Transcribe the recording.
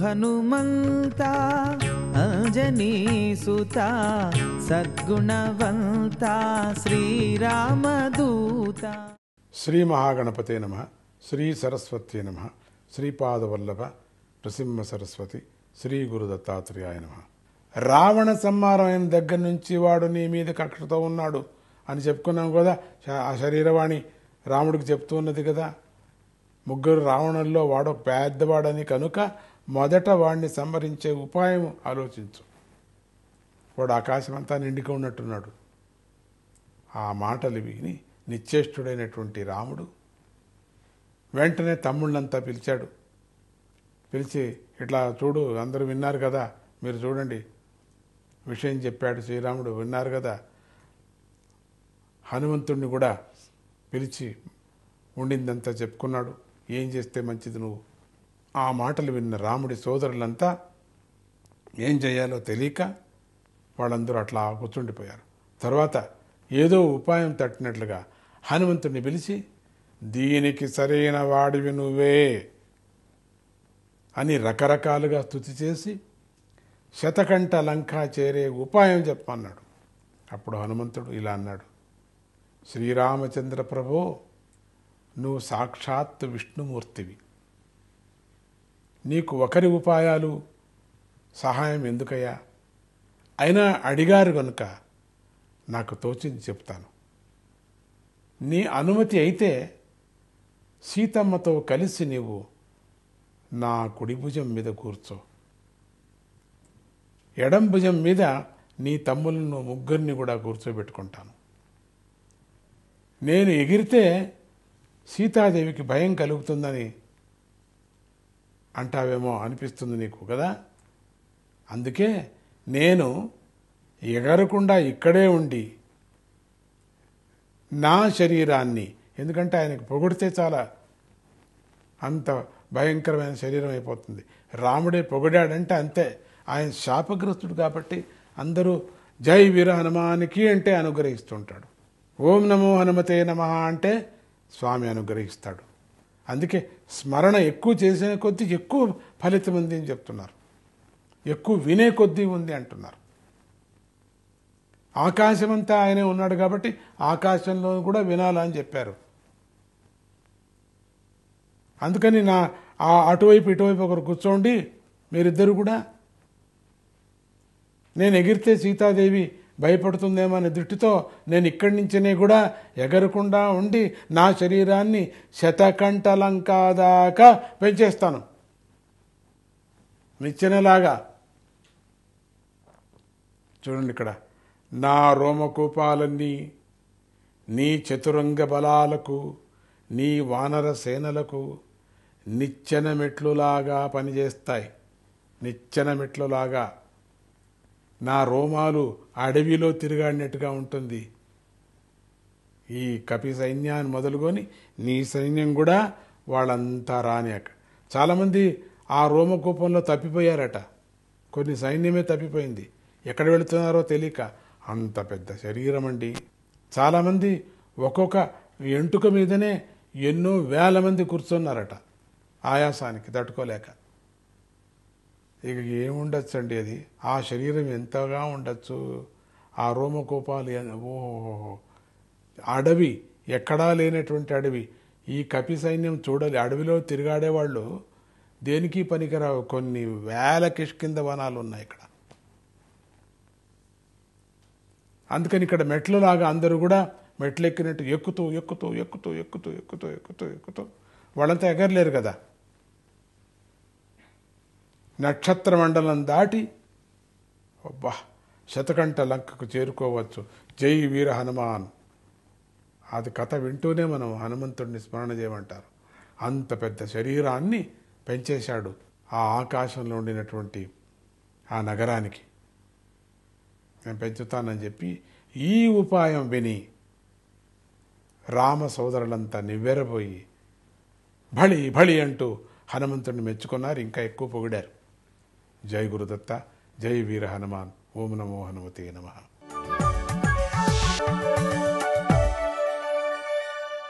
హనుమంత అంజనీ సుత సద్గుణవంత శ్రీరామదూత. శ్రీ మహాగణపతే నమ శ్రీ సరస్వతి నమ శ్రీపాదవల్లభ నృసింహ సరస్వతి శ్రీ గురు దత్తాత్రేయాయ నమ. రావణ సంహారం దగ్గర నుంచి వాడు నీ మీద కక్షతో ఉన్నాడు అని చెప్పుకున్నాం కదా ఆ శరీరవాణి రాముడికి చెప్తూ ఉన్నది కదా. ముగ్గురు రావణుల్లో వాడు పెద్దవాడని కనుక మొదట వాడిని సంహరించే ఉపాయం ఆలోచించు. వాడు ఆకాశమంతా నిండుగా ఉన్నట్టున్నాడు. ఆ మాటలు విని నిశ్చేష్టుడైనటువంటి రాముడు వెంటనే తమ్ముళ్ళంతా పిలిచాడు. పిలిచి ఇట్లా చూడు అందరూ విన్నారు కదా మీరు చూడండి. విషయం చెప్పాడు శ్రీరాముడు విన్నారు కదా. హనుమంతుణ్ణి కూడా పిలిచి ఉండిందంతా చెప్పుకున్నాడు. ఏం చేస్తే మంచిది నువ్వు? ఆ మాటలు విన్న రాముడి సోదరులంతా ఏం చేయాలో తెలియక వాళ్ళందరూ అట్లా కూర్చుండిపోయారు. తర్వాత ఏదో ఉపాయం తట్టినట్లుగా హనుమంతుడిని పిలిచి దీనికి సరైన వాడివి నువ్వే అని రకరకాలుగా స్తుతి చేసి శతకంఠ లంక చేరే ఉపాయం చెప్పమన్నాడు అప్పుడు హనుమంతుడు ఇలా అన్నాడు శ్రీరామచంద్ర ప్రభో నువ్వు సాక్షాత్ విష్ణుమూర్తివి. నీకు ఒకరి ఉపాయాలు సహాయం ఎందుకయ్యా? అయినా అడిగారు కనుక నాకు తోచింది చెప్తాను. నీ అనుమతి అయితే సీతమ్మతో కలిసి నీవు నా కుడి భుజం మీద కూర్చో. ఎడం భుజం మీద నీ తమ్ములను ముగ్గురిని కూడా కూర్చోబెట్టుకుంటాను. నేను ఎగిరితే సీతాదేవికి భయం కలుగుతుందని అంటావేమో అనిపిస్తుంది నీకు కదా? అందుకే నేను ఎగరకుండా ఇక్కడే ఉండి నా శరీరాన్ని ఎందుకంటే ఆయనకు పొగిడితే చాలా అంత భయంకరమైన శరీరం అయిపోతుంది. రాముడే పొగిడాడంటే అంతే. ఆయన శాపగ్రస్తుడు కాబట్టి అందరూ జై వీర హనుమానికి అంటే అనుగ్రహిస్తుంటాడు. ఓం నమో హనుమతే నమ అంటే స్వామి అనుగ్రహిస్తాడు. అందుకే స్మరణ ఎక్కువ చేసిన కొద్దీ ఎక్కువ ఫలితం ఉంది అని చెప్తున్నారు. ఎక్కువ వినే కొద్దీ ఉంది అంటున్నారు. ఆకాశమంతా ఆయనే ఉన్నాడు కాబట్టి ఆకాశంలో కూడా వినాలని చెప్పారు. అందుకని నా ఆ అటువైపు ఇటువైపు ఒకరు కూర్చోండి మీరిద్దరు కూడా. నేను ఎగిరితే సీతాదేవి భయపడుతుందేమో అనే దృష్టితో నేను ఇక్కడి నుంచినే కూడా ఎగరకుండా ఉండి నా శరీరాన్ని శతకంఠలంకా దాకా పెంచేస్తాను. నిచ్చెనలాగా. చూడండి ఇక్కడ. నా రోమకూపాలన్నీ నీ చతురంగ బలాలకు నీ వానర సేనలకు నిచ్చెన మెట్లులాగా పనిచేస్తాయి. నిచ్చెన మెట్లులాగా. నా రోమాలు అడవిలో తిరిగాడినట్టుగా ఉంటుంది. ఈ కపి సైన్యాన్ని మొదలుకొని నీ సైన్యం కూడా వాళ్ళంతా రానియాక చాలామంది ఆ రోమకూపంలో తప్పిపోయారట. కొన్ని సైన్యమే తప్పిపోయింది. ఎక్కడ వెళుతున్నారో తెలియక అంత పెద్ద శరీరం అండి. చాలామంది ఒక్కొక్క ఎంటుక మీదనే ఎన్నో వేల మంది కూర్చున్నారట. ఆయాసానికి తట్టుకోలేక. ఇక ఏముండొచ్చు అండి అది? ఆ శరీరం ఎంతగా ఉండొచ్చు? ఆ రోమకోపాలు ఎన్- అడవి ఎక్కడా లేనటువంటి అడవి. ఈ కపి సైన్యం చూడాలి. అడవిలో తిరిగాడేవాళ్ళు దేనికి పనికిరావు? కొన్ని వేల కిష్కింద వనాలు ఉన్నాయి ఇక్కడ. అందుకని ఇక్కడ మెట్లలాగా అందరూ కూడా మెట్లు ఎక్కినట్టు ఎక్కుతూ ఎక్కుతూ ఎక్కుతూ ఎక్కుతూ ఎక్కుతూ ఎక్కుతూ ఎక్కుతూ. వాళ్ళంతా ఎగరలేరు కదా? నక్షత్ర మండలం దాటి అబ్బా శతకంఠ లంకకు చేరుకోవచ్చు. జై వీర హనుమాన్. అది కథ వింటూనే మనం హనుమంతుడిని స్మరణ చేయమంటారు. అంత పెద్ద శరీరాన్ని పెంచేశాడు ఆ ఆకాశంలో ఉండినటువంటి ఆ నగరానికి. నేను పెంచుతానని చెప్పి ఈ ఉపాయం విని రామ సోదరులంతా నివ్వెరపోయి భళి భళి అంటూ హనుమంతుడిని మెచ్చుకున్నారు ఇంకా ఎక్కువ పొగిడారు. జై గురుదత్త జై వీర హనుమాన్ ఓం నమో హనుమతే నమః